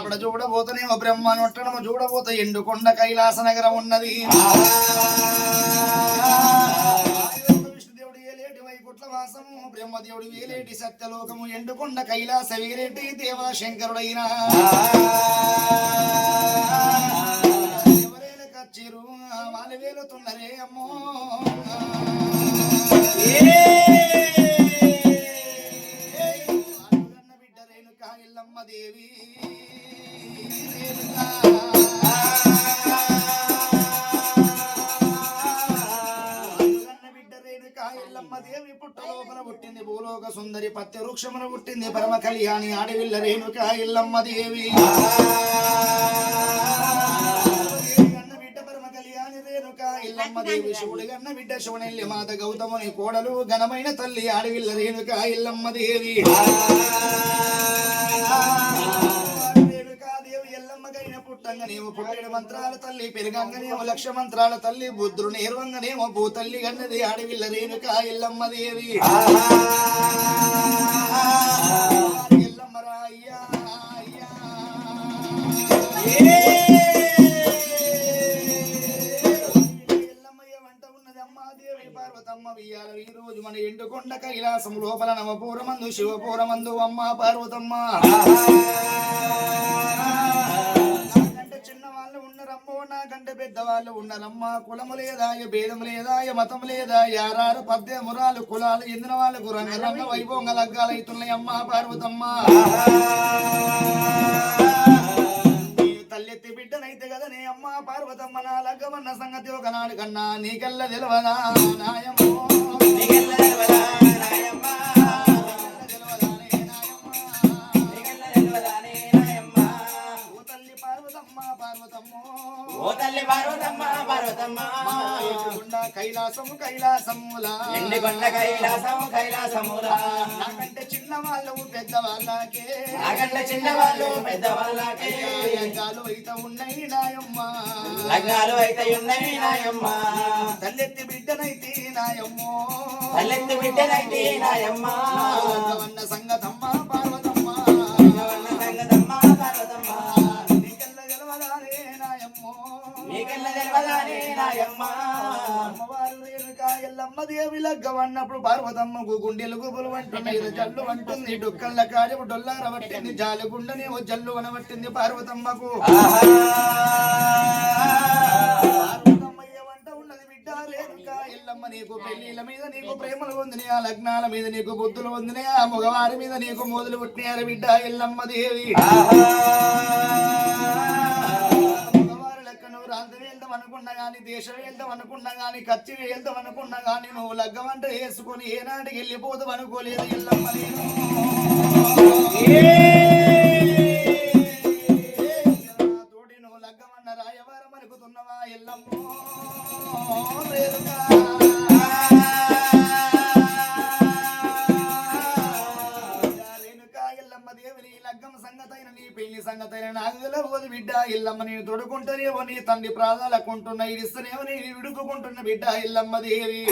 అక్కడ చూడబోతనేమో బ్రహ్మనొట్టడము చూడబోతే ఎండుకొండ కైలాస నగరం ఉన్నది. విష్ణుదేవుడు ఏలేటి వాసము బ్రహ్మదేవుడు వేలేటి సత్యలోకము ఎండుకొండ కైలాస వేలేటి దేవశంకరుడైన. ఎవరైనా కచ్చిరు వాళ్ళు వేలుతున్నరే అమ్మో. అడుగన్న బిడ్డ దేవి. దేవి పుట్ట లోపల పుట్టింది భూలోక సుందరి పత్య వృక్షమున పుట్టింది పరమ కళ్యాణి ఆడవిల్ల రేణుక ఇల్లమ్మ దేవి. బిడ్డ పరమ కళ్యాణి రేణుక ఎల్లమ్మ దేవి. బిడ్డ శివనెల్లి మాత గౌతముని కోడలు ఘనమైన తల్లి ఆడవిల్ల రేణుక ఇల్లమ్మ దేవి. పుట్టంగనేమో పుట్టేడు మంత్రాల తల్లి పెరగంగనేమో లక్ష మంత్రాల తల్లి బుద్ధుడు నేర్వంగనేమో భూతల్లి గన్నది అడవిల్ల రేణుక ఎల్లమ్మ దేవి. వంట ఉన్నది పార్వతమ్మ ఈ రోజు మన ఎండుకొండ కైలాసం లోపల నవపూరమందు శివపూరమందు అమ్మ పార్వతమ్మ పెద్దవాళ్ళు పెద్ద ఉన్నారమ్మ కులము లేదాయ భేదం లేదాయ మతం లేదా యారారు పద్య మురాలు కులాలు ఎందిన వాళ్ళకు రంగరంగ రంగ వైభవంగా లగ్గాలు అవుతున్నాయి అమ్మ పార్వతమ్మ. నీ తల్లెత్తి బిడ్డనైతే కదా నీ అమ్మ పార్వతమ్మ నా లగ్గమన్న సంగతి ఒకనాడు కన్నా నీకెల్ల నిలవనా నాయమ్మో నీకెల్ల ఓ తల్లి పార్వతమ్మ పార్వతమ్మ ఎదురుగుండ కైలాసము కైలాసములా. ఎండికొండ కైలాసము కైలాసముల. నాకంటే చిన్న వాళ్ళు పెద్ద వాళ్ళకే నాకంట చిన్నవాళ్ళు పెద్దవాళ్ళకే. యంగాలు అయితే ఉన్నాయి నాయమ్మ. లగ్నాలు అయితే ఉన్నాయి నాయమ్మ. తల్లెత్తి బిడ్డనైతే నాయమ్మో. తల్లెత్తి బిడ్డనైతే నాయమ్మ. సంగతమ్మ ఎల్లమ్మ దేవి లగ్గవన్నప్పుడు పార్వతమ్మకు గుండెలు గుబులు అంటున్నాయి జల్లు అంటుంది డొక్కల్ల కాజపు డొల్లార పట్టింది జాలిగుండనేమో జల్లు వనబట్టింది పార్వతమ్మకు. ఎల్లమ్మ నీకు మీద నీకు ప్రేమలు ఆ లగ్నాల మీద నీకు బుద్ధులు పొందినాయి ఆ మగవారి మీద నీకు మోదులు పుట్టినారు బిడ్డ? ఎల్లమ్మ దేవి. ప్రాంతం వెళ్దాం అనుకున్నా కానీ దేశం వెళ్దాం అనుకున్నా కానీ కచ్చి వెళ్దాం అనుకున్నా కానీ నువ్వు లగ్గమంట వేసుకొని ఏనాటికి వెళ్ళిపోదాం అనుకోలేదు వెళ్ళమ్మ తోటి నువ్వు లగ్గమన్న రాయవారం అనుకుతున్నావా ఎల్లమ్మో? సంగతైన సంగతి పెళ్ళి సంగతైన నాగుల బిడ్డ. ఇల్లమ్మ నేను తొడుకుంటేనేమో నీ తండ్రి ప్రాణాలకుంటున్న ఇడిస్తేనేమో నీ విడుకుంటున్న బిడ్డ ఇల్లమ్మ దేవి.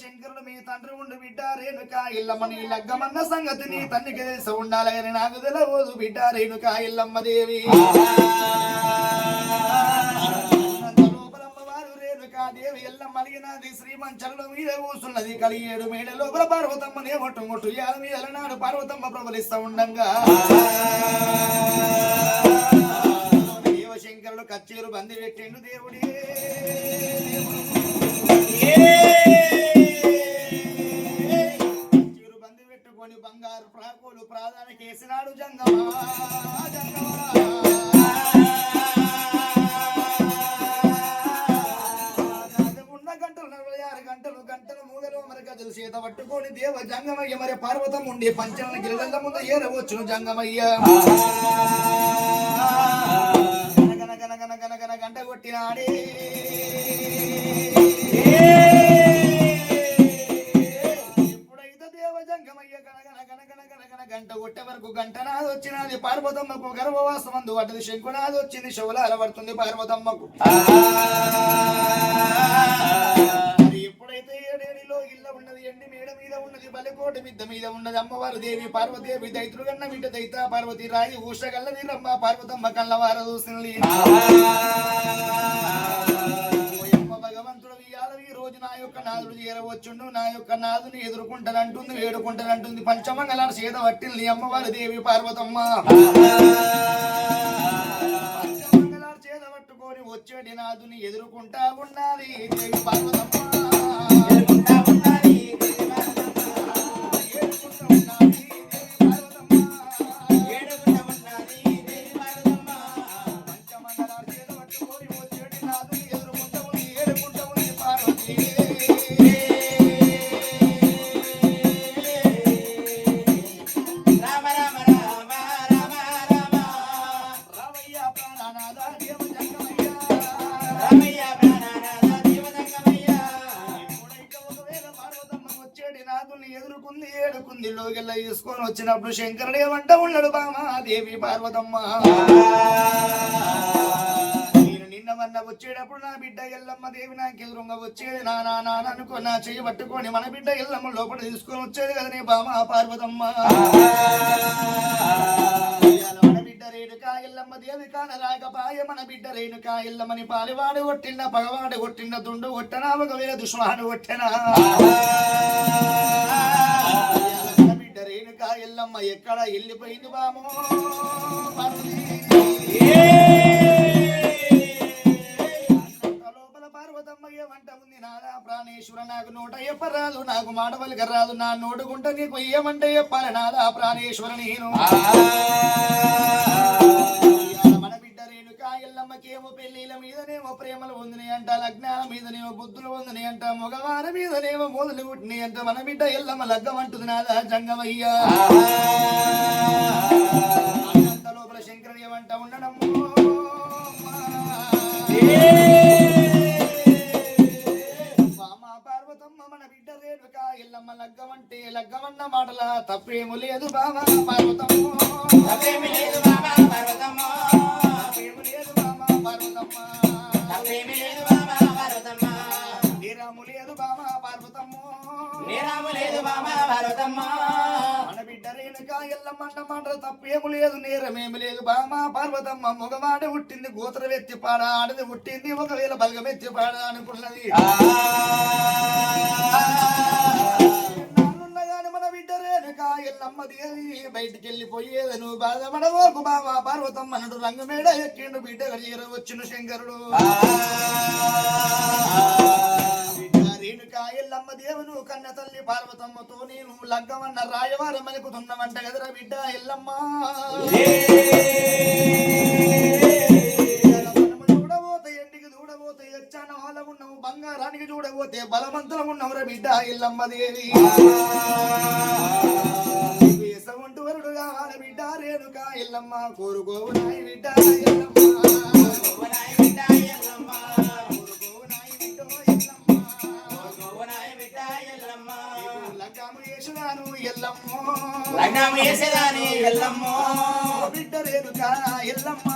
శంకరుడు మీ తండ్రి ఉండు బిడ్డ రేణుక. ఇల్లమ్మ నీ లగ్గమన్న సంగతి నీ తండ్రికి తెలిసి ఉండాలని నాకు తెలవదు బిడ్డ రేణుక ఇల్లమ్మ దేవి. దేవి ఎల్లమ్మ మలిగినది శ్రీమంచంలో మీద కూసున్నది. కలిగేడు మేడలో లోపల పార్వతమ్మనే మొట్టు మొట్టు మీద నాడు పార్వతమ్మ ప్రబలిస్తా ఉండంగా. దేవశంకరుడు కచ్చేరు బంది పెట్టిండు దేవుడే. కచ్చేరు బంది పెట్టుకొని బంగారు ప్రాకులు ప్రాధాన్య జంగమా జంగమా. మూలలో చేత పట్టుకొని దేవ జంగమయ్య మరి పార్వతం ఉండి పంచమ గిరిజల ముందు ఏరవచ్చును జంగమయ్య గన గంట కొట్టినాడే దేవ జంగమయ్య గంట కొట్టే వరకు గంట నాది వచ్చినది పార్వతమ్మకు గర్భవాసమందు పడ్డది శంకునాది వచ్చింది శవుల అలవడుతుంది పార్వతమ్మకు ఉన్నది ఎండి మేడ మీద ఉన్నది బలకోట మిద్ద మీద ఉన్నది. అమ్మవారు దేవి పార్వదేవి దైత్రుగన్న బిడ్డ దైత పార్వతి రాయి ఊషగల్లది రమ్మ పార్వతమ్మ కళ్ళవార ఓయమ్మ భగవంతుడు ఈ రోజు నా యొక్క నాదుడు చేరవచ్చుండు. నా యొక్క నాదుని ఎదుర్కొంటానంటుంది వేడుకుంటానంటుంది. పంచమంగళ చేత పట్టింది అమ్మవారి దేవి పార్వతమ్మ. పంచమంగళ చేత పట్టుకొని వచ్చేటి నాదుని ఎదుర్కొంటా ఉన్నది దేవి పార్వతమ్మ. చేసినప్పుడు శంకరుడు ఏమంట ఉన్నాడు దేవి పార్వతమ్మ. నేను నిన్న వన్న వచ్చేటప్పుడు నా బిడ్డ ఎల్లమ్మ దేవి నాకు ఎదురుంగ వచ్చేది. నా నా అనుకో నా చేయి పట్టుకొని మన బిడ్డ ఎల్లమ్మ లోపల తీసుకొని వచ్చేది కదా నీ బామ పార్వతమ్మ. రేణుకా ఎల్లమ్మ దేవి కాన రాకపాయ మన బిడ్డ రేణుకా ఎల్లమ్మని పాలివాడు కొట్టిన పగవాడు కొట్టిన దుండు కొట్టనా ఒకవేళ దుష్మాడు కొట్టనా. బిడ్డ ఎల్లమ్మ ఎక్కడ వెళ్ళిపోయింది బామో పార్వతీ. అంత లోపల ఉంది. నాదా ప్రాణేశ్వర నాకు నోట చెప్పరాదు నాకు మాట పలికరాదు. నా నోటుకుంట నీకు ఏమంటే చెప్పాలి నాదా ప్రాణేశ్వర నేను. బిడ్డ రేణుకా ఎల్లమ్మకేమో పెళ్ళిల మీదనేమో ప్రేమలు ఉందిని అంట లగ్నాల మీదనేమో బుద్ధులు ఉందని అంట మగవారి మీదనేమో మొదలు పుట్టినాయి అంట మన బిడ్డ ఎల్లమ్మ లగ్గం అంటుంది నాదా జంగమయ్యా. అంత లోపల శంకరుడు ఏమంట ఉండడము మామ పార్వతమ్మ మన బిడ్డ రేణుక ఎల్లమ్మ లగ్గమంటే లగ్గమన్న మాటల తప్పేము లేదు బామ పార్వతమ్మ. తప్పేమీ లేదు బాబా పార్వతమ్మ. తప్పేము లేదు బామ పార్వతమ్మ. తప్పేమీ లేదు బాబా పార్వతమ్మ. నిరాము లేదు బామ పార్వతమ్మ. నేరాము లేదు పార్వతమ్మ. మన బిడ్డ రేణుక ఎల్లమ్మ అన్న మాటల తప్పేము లేదు నేరమేమి లేదు బామ పార్వతమ్మ. మగవాడ పుట్టింది గోత్రం ఎత్తి పాడ ఆడది పుట్టింది ఒకవేళ బలగం ఎత్తి పాడ అనుకున్నది ఎల్లమ్మ దేవి బయటికి వెళ్ళిపోయేది నువ్వు బాధపడవోకు బావా పార్వతమ్మ నడు రంగమేడ ఎక్కిండు బిడ్డ గడియర వచ్చిన శంకరుడు. రేణుక ఎల్లమ్మ దేవును కన్న తల్లి పార్వతమ్మతో నేను లగ్గమన్న రాయవారం మలుకుతున్నవంట కదరా బిడ్డ ఎల్లమ్మ. బంగారానికి చూడబోతే బలవంతులు ఉన్నవరా బిడ్డ ఎల్లమ్మ దేవి. వేసవంటు వరుడు కావాలి బిడ్డ రేణుక ఎల్లమ్మ కోరుకోవు నాయి బిడ్డ ఎల్లమ్మ బిడ్డ ఎల్లమ్మ. కోరుకోవు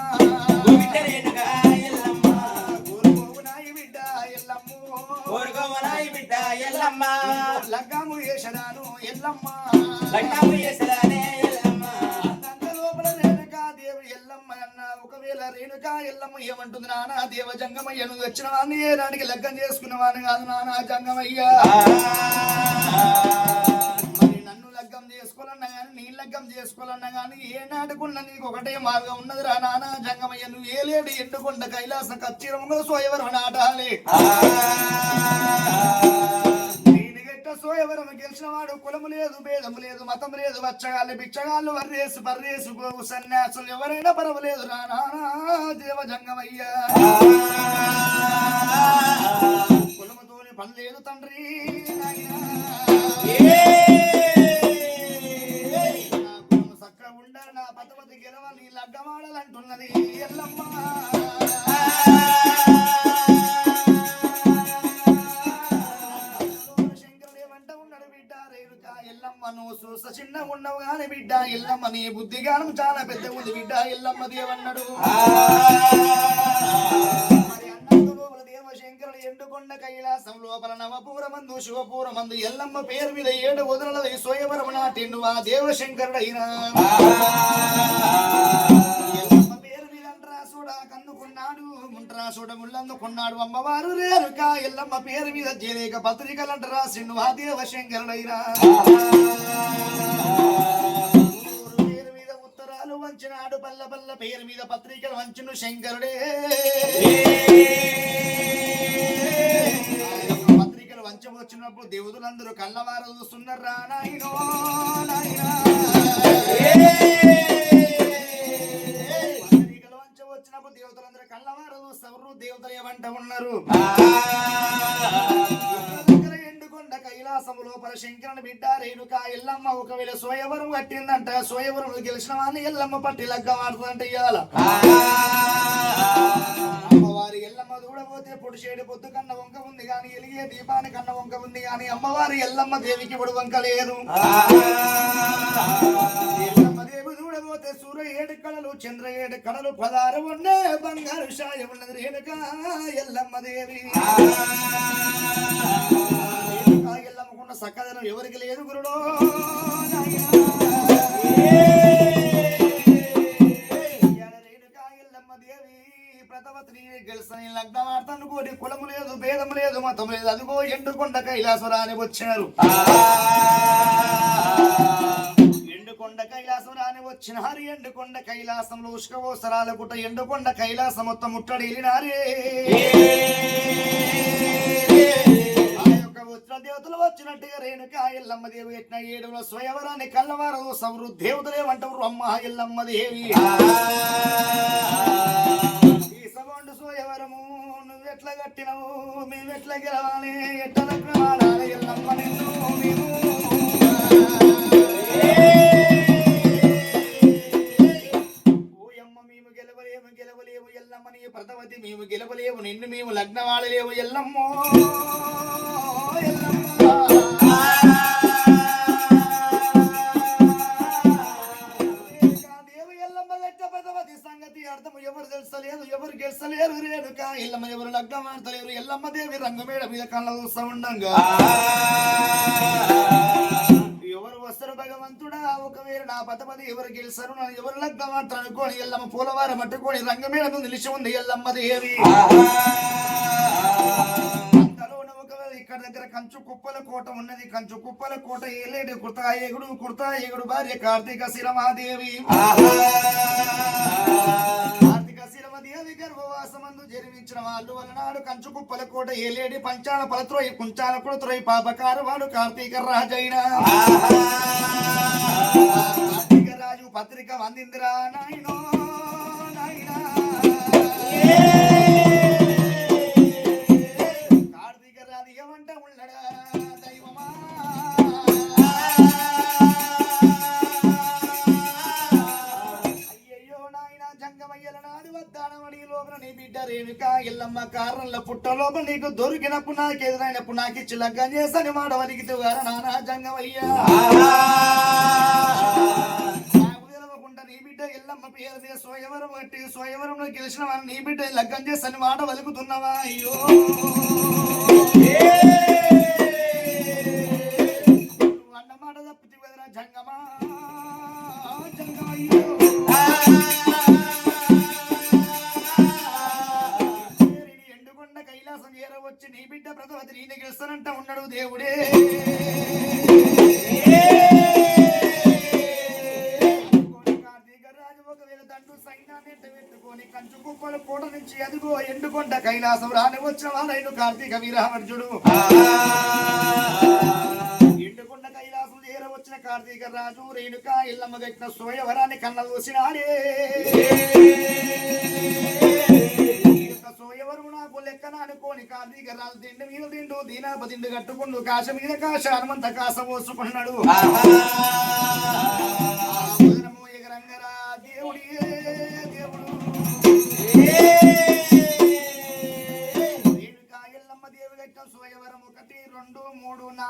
ఏమంటుంది నానా? దేవ జంగమయ్య నువ్వు వచ్చిన వాడిని ఏ లగ్గం చేసుకున్నవాడిని కాదు నానా జంగమయ్య. మరి నన్ను లగ్గం చేసుకోవాలన్నా కానీ నీ లగ్గం చేసుకోవాలన్నా కానీ ఏ నాటుకున్న నీకు ఒకటే మార్గం ఉన్నది రా నానా జంగమయ్య. నువ్వు ఏ లేడు ఎండుకొండ కైలాస కచ్చిరముగా సోయవరం నాటాలి. లేదు భేదం లేదు మతం లేదు వచ్చగాళ్ళు బిచ్చగాళ్ళు వర్రేసు పర్రేసు గోవు సన్యాసులు ఎవరైనా పర్వలేదు. రా దేవజంగమయ్యా. దేవ జంగమయ్యా కులముతోని పని లేదు తండ్రి చక్కగా ఉండాలి నా పతపతి గెలవాలి లగ్గమాడాలంటున్నది ఎల్లమ్మ. నువ్వు చూస చిన్న ఉండవు గాని బిడ్డ ఎల్లమ్మ నీ బుద్ధిగానం చాలా పెద్ద ఉంది బిడ్డ ఎల్లమ్మ దేవన్నాడు. మరి అన్నందులో లోపల ఎండుకొండ కైలాసం లోపల నవపూరమందు శివపూరమందు ఎల్లమ్మ పేరు మీద ఏడు వదలల స్వయవరం నాటిండు ఆ దేవశంకరుడైనా. అంటరాసుడా కన్నుకున్నాడు చూడ ముళ్ళందుకున్నాడు అమ్మవారు రేరుక ఎల్లమ్మ పేరు మీద చేరేక పత్రికలు అంట రాసిండు ఆ దేవశంకరుడైనా పేరు మీద ఉత్తరాలు వంచినాడు పల్ల పల్ల పేరు మీద పత్రికలు వంచును శంకరుడే పత్రికలు వంచవచ్చినప్పుడు దేవతలందరూ కళ్ళవారు చూస్తున్నారు రా నాయనో నాయనా. కళ్ళవార చూస్తారు దేవతలు ఏమంట ఉన్నారు. ఎండుకొండ కైలాసము లోపల శంకరుని బిడ్డ రేణుక ఎల్లమ్మ ఒకవేళ స్వయవరం కట్టిందంట స్వయవరం గెలిచిన వాడిని ఎల్లమ్మ పట్టి లగ్గ వాడుతుందంట ఇవాళ అమ్మవారి ఎల్లమ్మ దూడపోతే పొడిచేడు పొద్దు కన్న వంక ఉంది గాని ఎలిగే దీపాని కన్న వంక ఉంది గాని అమ్మవారి ఎల్లమ్మ దేవికి పొడి వంక లేదు. ఎల్లమ్మ దేవి దూడపోతే సూర్య ఏడు కళలు చంద్ర ఏడు కళలు పదారు ఉండే బంగారు షాయ ఉన్నది రేణుక ఎల్లమ్మ ఎల్లమ్మకున్న సక్కదనం ఎవరికి లేదు గురుడో? ఇయ్యాల రేణుకా ఎల్లమ్మ దేవి ప్రతవతిని గెలుసని లగ్నమార్తను కోరి కులము లేదు భేదము లేదు మతం లేదు అదిగో ఎండుకొండ కైలాసరాని వచ్చినారు కైలాసం రాని వచ్చిన వచ్చినారు ఎండుకొండ కైలాసంలో ఉష్కవోసరాల గుట ఎండుకొండ కైలాసం మొత్తం ముట్టడి వెళ్ళినారే దేవతలు వచ్చినట్టుగా రేణుక ఎల్లమ్మ దేవి ఎట్న ఏడుల స్వయవరాన్ని కల్లవారు సవరు దేవతలే ఏమంటారు అమ్మ ఎల్లమ్మ దేవి. ఈ సభండు స్వయవరము నువ్వెట్లా కట్టినవు? మేమెట్లా గెలవాలి? ఎట్లా వాడాలి ఎల్లమ్మ నిన్ను మేము. గెలవలేము ప్రతవతి మేము గెలవలేము నిన్ను మేము లగ్నవాడలేము ఎల్లమ్మో. దేవు ఎల్లమ్మ సంగతి ఎవరు తెలుసలేదు ఎవరు గెలిచలేరు రేణుక. ఎల్లమ్మ ఎవరు లగ్నం ఆడతలేరు ఎల్లమ్మ దేవి రంగమేడ మీద కళ్ళ చూస్తా ఉండంగా. పదపది ఎవరు గెలిచారు? నన్ను ఎవరు లగ్గం అంటారు అనుకోని ఎల్లమ్మ పూలవారం పట్టుకొని రంగమేడ మీద నిలిచి ఉంది ఎల్లమ్మ దేవి. ఇక్కడ దగ్గర కంచు కుప్పల కోట ఉన్నది. కంచు కుప్పల కోట ఏలేడు కృతాయేగుడు కృతాయేగుడు భార్య కార్తీక శిరమాదేవి. కార్తీక శిరమదేవి గర్భవాసమందు జన్మించిన వాళ్ళు వలనాడు కంచు కుప్పల కోట ఏలేడి పంచాల పలత్రోయి కుంచాల కులత్రోయి పాపకార వాడు కార్తీక రాజైన. రాజు పత్రిక వందిందిరా నాయనో నాయనా. కార్తీక రాజు ఏమంట ఉండడా అయ్యయ్యో నాయన జంగమయ్యల నాడు వద్దానమడి లోపల నీ బిడ్డ రేణుక ఇల్లమ్మ కారణంల పుట్ట నీకు దొరికినప్పుడు నాకు ఎదురైనప్పుడు నాకు ఇచ్చి లగ్గం చేసని మాట వలికితూ నానా జంగమయ్యా. నీ బిడ్డ ఎల్లమ్మ పేరు మీద స్వయవరం కట్టి స్వయవరంలో గెలిచిన నీ బిడ్డ లగ్గం చేసని మాట వలుకుతున్నావా? అయ్యో! వచ్చిన వాడైన కార్తీక వీరావర్జుడు ఎండుకొండ కైలాసం చేర వచ్చిన కార్తీక రాజు రేణుక ఇల్లమ్మ గట్టిన సోయవరాన్ని కన్న చూసినాడే సోయవరం నాకు లెక్కన అనుకోని కార్తీక రాజు దిండు మీద దిండు దీనాప తిండు కట్టుకుండు కాశ మీద కాశ హనుమంత కాస పోసుకున్నాడు దేవుడి దేవుడు.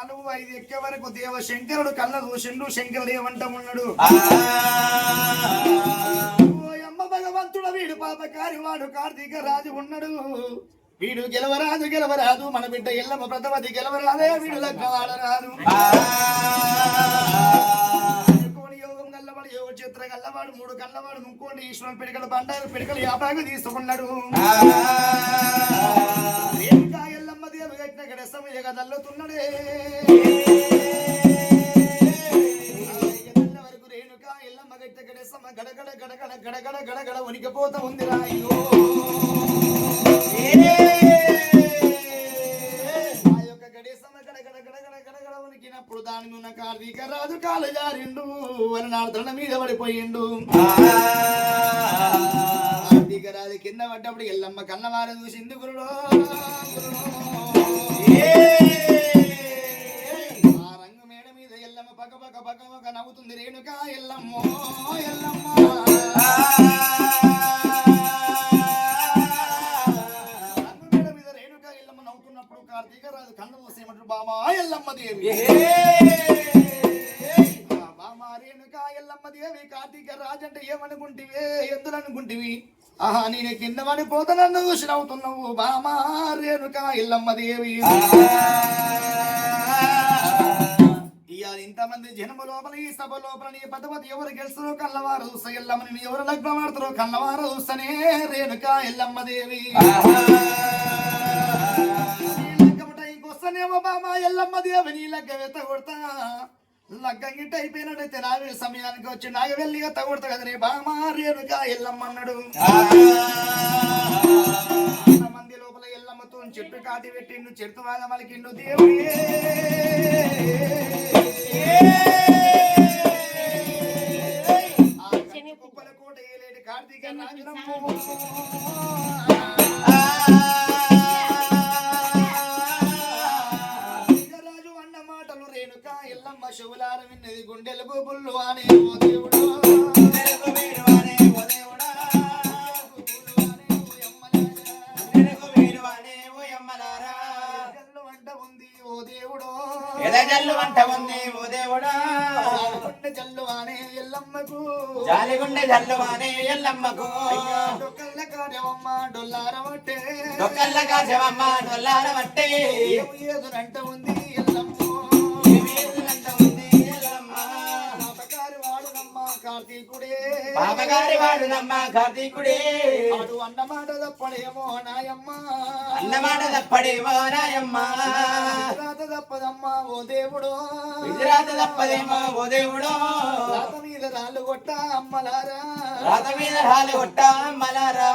నాలుగు ఐదు ఎక్కే వరకు దేవ శంకరుడు కళ్ళ చూసిండు శంకరుడు ఏమంట ఉన్నాడు ఓయమ్మ భగవంతుడు వీడు పాపకారి వాడు కార్తీక రాజు ఉన్నాడు. వీడు గెలవరాదు గెలవరాదు మన బిడ్డ ఎల్లమ్మ ప్రథమది గెలవరాదే వీడు గల్లవాడు యోగ చిత్ర గల్లవాడు మూడు కల్లవాడు ముక్కోండి ఈశ్వరుని పిడికలు బండారు పిడికలు యాపాకు తీసుకున్నాడు. ఎల్లమ్మ దేవి కట్టిన గడసమ ఎగదల్లుతున్నాడే ఎగదల్ల వరకు రేణుకా ఎల్లమ్మ కట్టిన గడసమ గడగడ గడగడ గడగడ గడగడ ఉనికిపోతా ఉంది రాయో ఆ యొక్క గడేసమ గడగడ గడగడ గడగడ ఉనికినప్పుడు దాని ఉన్న కార్తీక రాజు కాలు జారిండు అలనాడు దండ మీద పడిపోయిండు కార్తీక రాజు కింద పడ్డప్పుడు ఎల్లమ్మ కన్నవారు చూసింది గురుడు ఆ రంగు మేడ మీద ఎల్లమ్మ పక్క పక్క పక్క పక్క నవ్వుతుంది రేణుక ఎల్లమ్మ ఎల్లమ్మ రంగు మేడ మీద రేణుక ఎల్లమ్మ నవ్వుతున్నప్పుడు కార్తీక రాజు కన్ను మూసేయమంటారు బామా ఎల్లమ్మ దేవి ఆ బామా రేణుక ఎల్లమ్మ దేవి కార్తీక రాజు అంటే ఏమనుకుంటివే? ఎందులనుకుంటివి? ఆహా నేను కింద పోత నన్ను చూసినవుతున్నావు బామా రేణుక ఎల్లమ్మ దేవి ఇవాళ ఇంతమంది జనము లోపల ఈ సభ లోపల నీ పదవతి ఎవరు గెలుస్తారో కళ్ళవారు చూస్తా ఎల్లమ్మని నీ ఎవరు లగ్నం ఆడతారో కన్నవారు చూస్తనే రేణుక ఎల్లమ్మదేవి దేవి వస్తనేమో బామా ఎల్లమ్మ దేవి నీ లగ్గ వెత కొడతా లగ్గం గిట్ట అయిపోయినట్టయితే నాగ సమయానికి వచ్చి నాగ వెళ్ళి ఎత్త కొడతా కదా రే బామా రేణుక ఎల్లమ్మ అన్నాడు మంది లోపల ఎల్లమ్మతో చెట్టు కాటి పెట్టిండు చెట్టు బాగా మలికిండు. దేవుడే! కార్తీక శివులార విన్నది గుండెలు బుల్లు అనే ఓ దేవుడు. జల్లు వంట ఉంది ఓ దేవుడు. ఎదజల్లు వంట ఉంది ఓ దేవుడా. గుండె జల్లు అనే ఎల్లమ్మకు. జాలిగుండె జల్లువానే ఎల్లమ్మకు. డొక్కల్ల కాజవమ్మ నొల్లార వట్టే. ఏదునంట ఉంది. కార్తీకుడే పాపగారి వాడునమ్మ కార్తీకుడే వాడు అన్నమాట తప్పడేమో నాయమ్మ అన్నమాట తప్పడేమో నాయమ్మ రాత తప్పదమ్మ ఓ దేవుడు. తప్పదేమో ఓ దేవుడో. మీద రాళ్ళు కొట్ట అమ్మలారా. రాత మీద రాలు కొట్ట అమ్మలారా.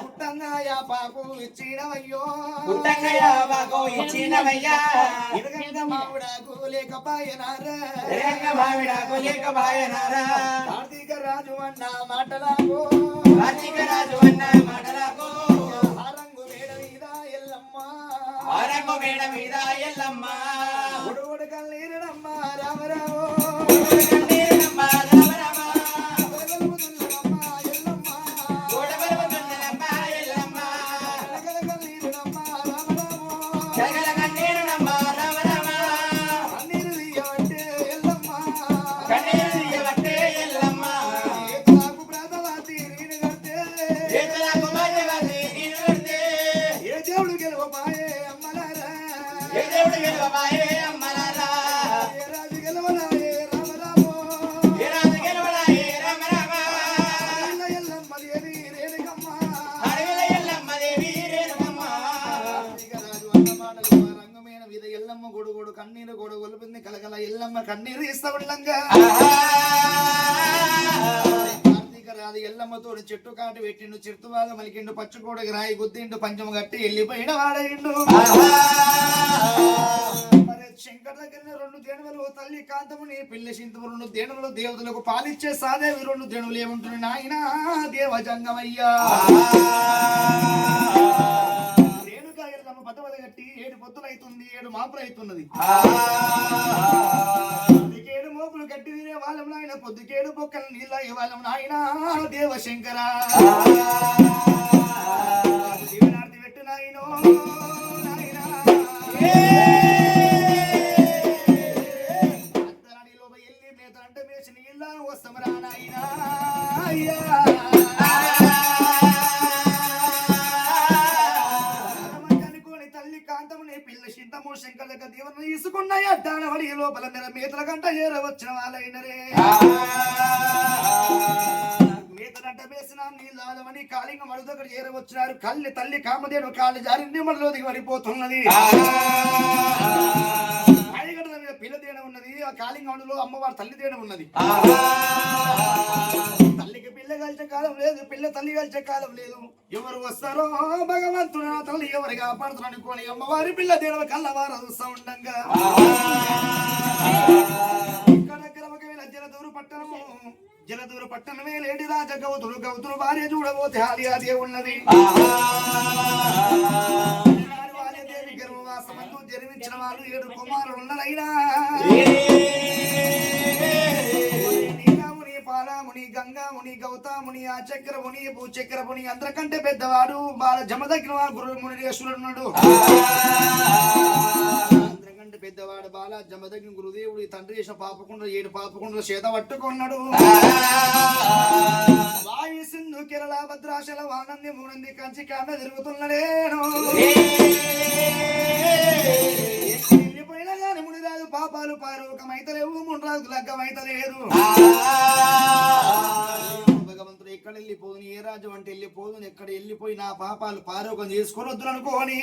పుట్టంగా యా పాపు ఇచ్చినవయ్యో. పుట్టంగయ్య మాకు ఇచ్చినవయ్యా. ఇరగంగ మావిడాకు లేకపాయనారా. రేగ భావిడాకు లేక భాయనారా కార్తీక రాజు అన్న మాటలాగో కార్తీక రాజు అన్న మాటలకు. ఆరంగు వేడ మీద ఎల్లమ్మ. ఆరంగు మేడ మీద ఎల్లమ్మ. ఉడుగుడు కన్నీరుడమ్మ రామరావు. కార్తీక రాజు ఎల్లమ్మతో చెట్టు కాటు పెట్టిండు చెట్టు బాగా మలికిండు పచ్చుకోడకి రాయి గుద్దిండు పంచము కట్టి వెళ్ళిపోయిన వాడయిండు శంకర్ దగ్గర రెండు దేనువులు తల్లి కాంతముని పిల్లి సింతువు రెండు దేనువులు దేవతలకు పాలిచ్చే సాదేవి రెండు దేనువులు ఏముంటుంది నాయనా? దేవజంగమయ్యా! రేణుకా ఎల్లమ్మ పదవది కట్టి ఏడు పొత్తులైతుంది ఏడు మాపులు అవుతున్నది పొద్దుకేడు మోపులు కట్టి తినే వాళ్ళం నాయన పొద్దుకేడు బొక్కలు నీళ్ళ వాళ్ళం నాయన దేవశంకర. దీవెనార్తి పెట్టు నాయనో వస్తామరా నాయనా. అయ్యా. ఎవరిని తీసుకున్న అడ్డాన వడి లోపల మీద మేతల గంట ఏరవచ్చిన వాళ్ళైనరే. మేతలంట వేసిన నీళ్ళు కాళింగ మడు దగ్గర ఏర కళ్ళి తల్లి కామదేడు కాళ్ళు జారి మడిలో దిగి పడిపోతున్నది అడిగడ మీద పిల్ల తేన ఉన్నది ఆ కాళింగ మడులో అమ్మవారి తల్లి తేన ఉన్నది. తల్లికి పిల్ల కలిసే కాలం లేదు పిల్ల తల్లి కలిసే కాలం లేదు. ఎవరు వస్తారో భగవంతుడు నా తల్లి ఎవరు కాపాడుతారు అనుకోని అమ్మవారి పిల్ల దేవ కళ్ళవారు చూస్తా ఉండంగా. ఇక్కడ గ్రమకమైన జలదూరు పట్టణము జలదూరు పట్టణమే లేడి రాజ గౌతుడు గౌతుడు భార్య చూడబోతే హాలి అది ఉన్నది దేవి గర్భవాసమందు జన్మించిన వాళ్ళు ఏడు కుమారులు ఉన్నారైనా పాలాముని గంగాముని గౌతముని ఆ చక్రముని భూచక్రముని అందరికంటే పెద్దవాడు బాల జమదగ్న గురు మునిరేశ్వరుడు ఉన్నాడు అందరికంటే పెద్దవాడు బాల జమదగిన గురుదేవుడు ఈ తండ్రి చేసిన పాపకుండా ఏడు పాపకుండా చేత పట్టుకున్నాడు. వాయు సింధు కేరళ భద్రాశల వానంది మూనంది కంచి కామె తిరుగుతున్నాడేను వెళ్ళిపోయినా గాని మునిరాజు పాపాలు మైతలేవు మునిరాజు లగ్గమైతలేదు. ఎక్కడ వెళ్ళిపోదును ఏ రాజు అంటే వెళ్ళిపోదును ఎక్కడ వెళ్ళిపోయి నా పాపాలు పారోకం చేసుకొని వద్దు అనుకోని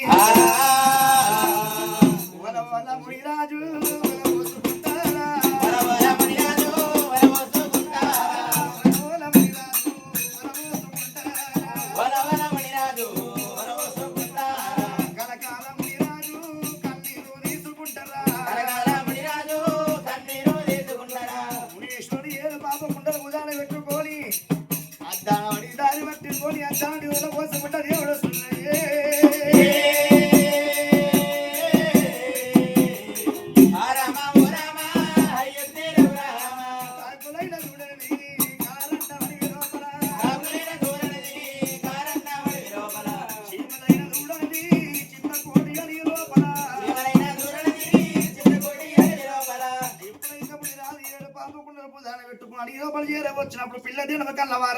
కళ్ళవార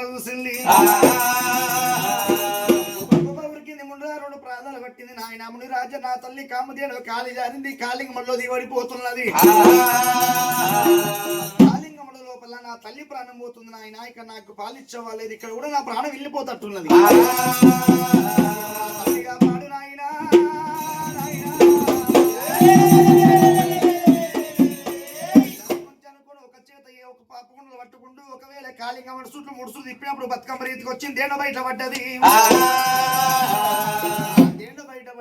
ముందు రెండు ప్రాణాలు పట్టింది నాయన. ముని రాజ నా తల్లి కామదేను కాలి జారింది. కాలింగంలో దిగబడిపోతున్నది. కాలింగముల లోపల నా తల్లి ప్రాణం పోతుంది నాయన. ఇక నాకు పాలిచ్చేవాలేదు ఇక్కడ కూడా నా ప్రాణం వెళ్ళిపోతట్టున్నది. పాడు నాయనా, నాయనా. పట్టుకుంటూ ఒకవేళ కాలింగం చుట్టూ ముడుసు తిప్పినప్పుడు బతుకమ్మ రీతికి వచ్చింది దేండ బయట పడ్డది.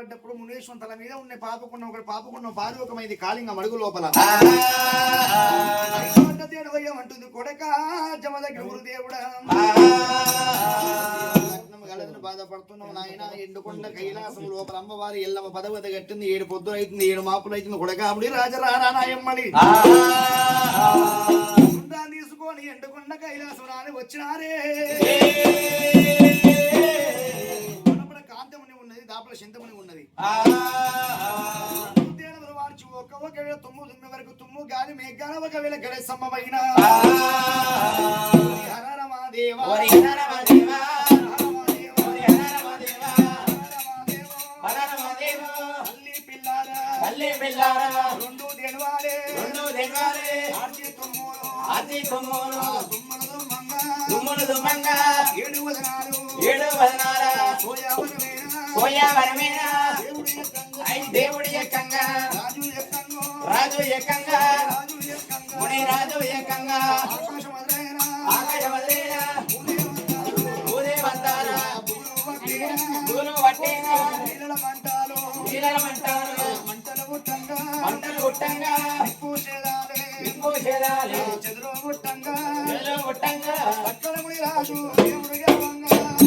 పడ్డప్పుడు మునేశ్వరం తల మీద ఉన్న పాపకుండా ఒకటి పాపకుండా పారివకమైంది కాలింగం అడుగు లోపల. అంటుంది కొడక జమ దగ్గర గురుదేవుడా బాధపడుతున్నావు నాయన ఎండుకొండ కైలాసం లోపల అమ్మవారి ఎల్లమ్మ పదవత కట్టింది ఏడు పొద్దులు అవుతుంది ఏడు మాపులు అవుతుంది కొడకాముడి రాజరారా నాయమ్మడి తీసుకొని ఎండుకొండ కైలాసం రాని వచ్చినారే దాపల చింతముని ఉన్నది. ఒక్క ఒకవేళ తుమ్ము దుమ్మె వరకు తుమ్ము గాలి మేఘాల ఒకవేళ గడే సమ్మమైన హర రమాదేవా రమాదేవా తుమ్ములు. తుమ్మల. దుమ్మంగా. ఏడు వదనాలు. ఏడు వదనాల. సోయావరమేనా యెక్కంగా, ఐ దేవుడి ఎక్కంగా రాజు యెక్కంగా, ముని రాజు ఎక్కంగా ఆకాశం వదిలేన? భూములు వట్టినా, భూను పట్టేన? నీళ్ళ మంటాలు, నీలమంటారు మంటలు గుట్టంగా, మంటలు గుట్టంగా నిప్పు చేదాలే, ఇంకో చేరాలి. చెదురు గుట్టంగా, చెల్లు గుట్టంగా అక్కడముడి రాజు దేవుడు